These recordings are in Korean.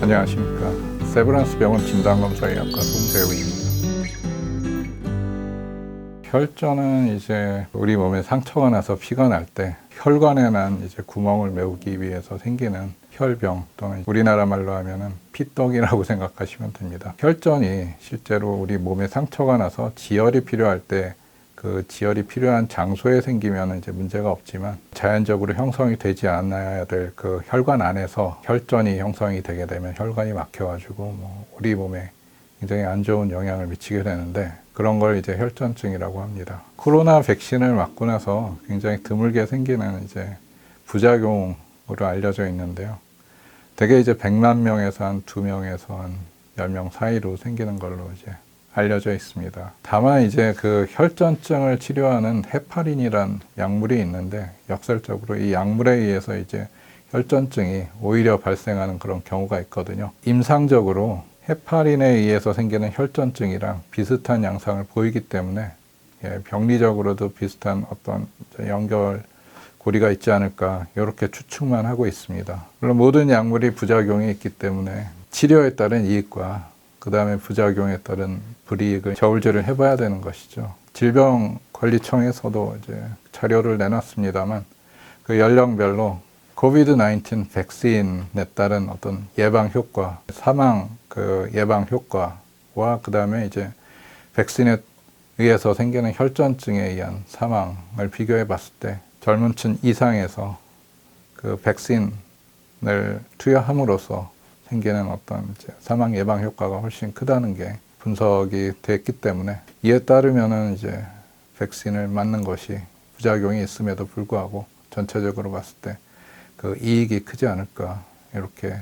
안녕하십니까. 세브란스 병원 진단검사의학과 송재우입니다. 혈전은 이제 우리 몸에 상처가 나서 피가 날 때 혈관에 난 이제 구멍을 메우기 위해서 생기는 혈병 또는 우리나라 말로 하면은 피떡이라고 생각하시면 됩니다. 혈전이 실제로 우리 몸에 상처가 나서 지혈이 필요할 때 그 지혈이 필요한 장소에 생기면 이제 문제가 없지만 자연적으로 형성이 되지 않아야 될 그 혈관 안에서 혈전이 형성이 되게 되면 혈관이 막혀가지고 뭐 우리 몸에 굉장히 안 좋은 영향을 미치게 되는데 그런 걸 이제 혈전증이라고 합니다. 코로나 백신을 맞고 나서 굉장히 드물게 생기는 이제 부작용으로 알려져 있는데요. 대개 이제 100만 명에서 한 2명에서 한 10명 사이로 생기는 걸로 이제 알려져 있습니다. 다만 이제 그 혈전증을 치료하는 헤파린이란 약물이 있는데 역설적으로 이 약물에 의해서 이제 혈전증이 오히려 발생하는 그런 경우가 있거든요. 임상적으로 헤파린에 의해서 생기는 혈전증이랑 비슷한 양상을 보이기 때문에 예, 병리적으로도 비슷한 어떤 연결 고리가 있지 않을까 이렇게 추측만 하고 있습니다. 물론 모든 약물이 부작용이 있기 때문에 치료에 따른 이익과 그 다음에 부작용에 따른 불이익을 저울질을 해봐야 되는 것이죠. 질병관리청에서도 이제 자료를 내놨습니다만 그 연령별로 코비드 19 백신에 따른 어떤 예방 효과, 사망 그 예방 효과와 그 다음에 이제 백신에 의해서 생기는 혈전증에 의한 사망을 비교해 봤을 때 젊은 층 이상에서 그 백신을 투여함으로써 생기는 어떤 사망 예방 효과가 훨씬 크다는 게 분석이 됐기 때문에 이에 따르면은 이제 백신을 맞는 것이 부작용이 있음에도 불구하고 전체적으로 봤을 때 그 이익이 크지 않을까 이렇게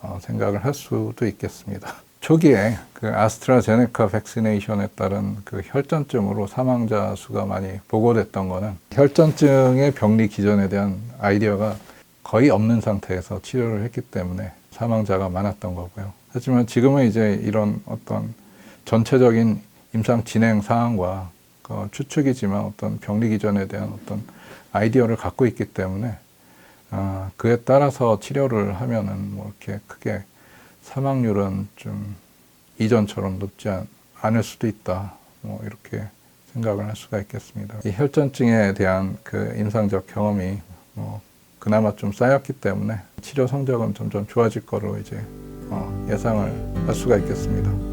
어, 생각을 할 수도 있겠습니다. 초기에 그 아스트라제네카 백시네이션에 따른 그 혈전증으로 사망자 수가 많이 보고됐던 거는 혈전증의 병리 기전에 대한 아이디어가 거의 없는 상태에서 치료를 했기 때문에 사망자가 많았던 거고요. 하지만 지금은 이제 이런 어떤 전체적인 임상 진행 사항과 그 추측이지만 어떤 병리 기전에 대한 어떤 아이디어를 갖고 있기 때문에 아, 그에 따라서 치료를 하면은 뭐 이렇게 크게 사망률은 좀 이전처럼 높지 않, 않을 수도 있다. 뭐 이렇게 생각을 할 수가 있겠습니다. 이 혈전증에 대한 그 임상적 경험이 뭐 그나마 좀 쌓였기 때문에 치료 성적은 점점 좋아질 거로 이제 어, 예상을 할 수가 있겠습니다.